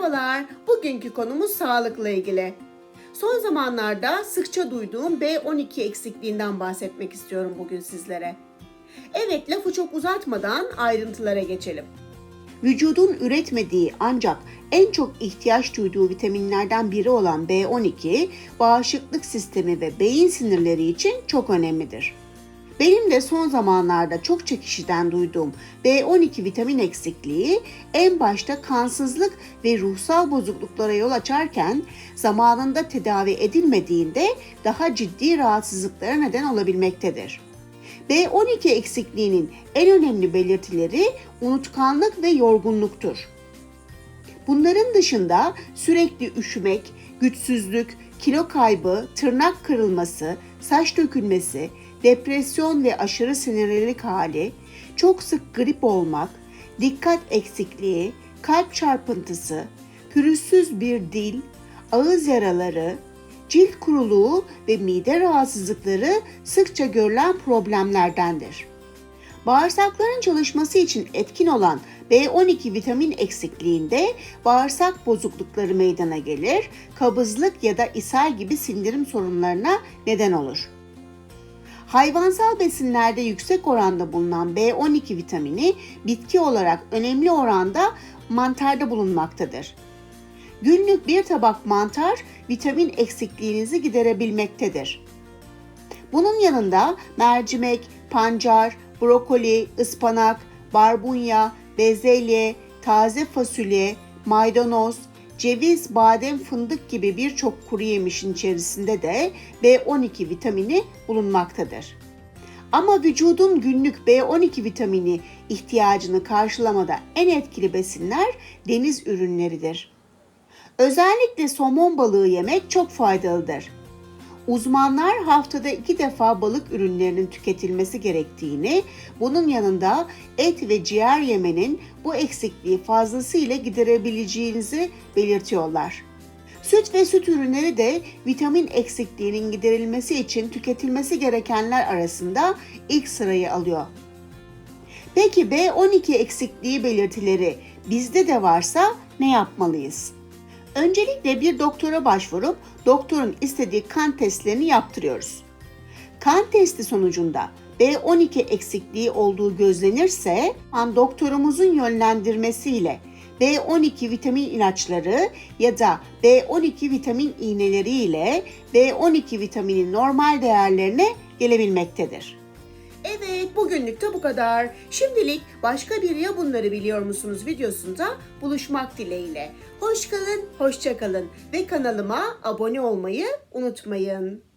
Merhabalar, bugünkü konumuz sağlıkla ilgili. Son zamanlarda sıkça duyduğum B12 eksikliğinden bahsetmek istiyorum bugün sizlere. Evet, lafı çok uzatmadan ayrıntılara geçelim. Vücudun üretmediği ancak en çok ihtiyaç duyduğu vitaminlerden biri olan B12, bağışıklık sistemi ve beyin sinirleri için çok önemlidir. Benim de son zamanlarda çok kişiden duyduğum B12 vitamin eksikliği en başta kansızlık ve ruhsal bozukluklara yol açarken zamanında tedavi edilmediğinde daha ciddi rahatsızlıklara neden olabilmektedir. B12 eksikliğinin en önemli belirtileri unutkanlık ve yorgunluktur. Bunların dışında sürekli üşümek, güçsüzlük, kilo kaybı, tırnak kırılması, saç dökülmesi, depresyon ve aşırı sinirlilik hali, çok sık grip olmak, dikkat eksikliği, kalp çarpıntısı, pürüzsüz bir dil, ağız yaraları, cilt kuruluğu ve mide rahatsızlıkları sıkça görülen problemlerdendir. Bağırsakların çalışması için etkin olan B12 vitamin eksikliğinde bağırsak bozuklukları meydana gelir, kabızlık ya da ishal gibi sindirim sorunlarına neden olur. Hayvansal besinlerde yüksek oranda bulunan B12 vitamini bitki olarak önemli oranda mantarda bulunmaktadır. Günlük bir tabak mantar vitamin eksikliğinizi giderebilmektedir. Bunun yanında mercimek, pancar, brokoli, ıspanak, barbunya, bezelye, taze fasulye, maydanoz, ceviz, badem, fındık gibi birçok kuru yemişin içerisinde de B12 vitamini bulunmaktadır. Ama vücudun günlük B12 vitamini ihtiyacını karşılamada en etkili besinler deniz ürünleridir. Özellikle somon balığı yemek çok faydalıdır. Uzmanlar haftada iki defa balık ürünlerinin tüketilmesi gerektiğini, bunun yanında et ve ciğer yemenin bu eksikliği fazlasıyla giderebileceğinizi belirtiyorlar. Süt ve süt ürünleri de vitamin eksikliğinin giderilmesi için tüketilmesi gerekenler arasında ilk sırayı alıyor. Peki B12 eksikliği belirtileri bizde de varsa ne yapmalıyız? Öncelikle bir doktora başvurup doktorun istediği kan testlerini yaptırıyoruz. Kan testi sonucunda B12 eksikliği olduğu gözlenirse doktorumuzun yönlendirmesiyle B12 vitamin ilaçları ya da B12 vitamin iğneleri ile B12 vitaminin normal değerlerine gelebilmektedir. Bugünlük de bu kadar. Şimdilik başka bir ya bunları biliyor musunuz videosunda buluşmak dileğiyle. Hoş kalın, hoşça kalın ve kanalıma abone olmayı unutmayın.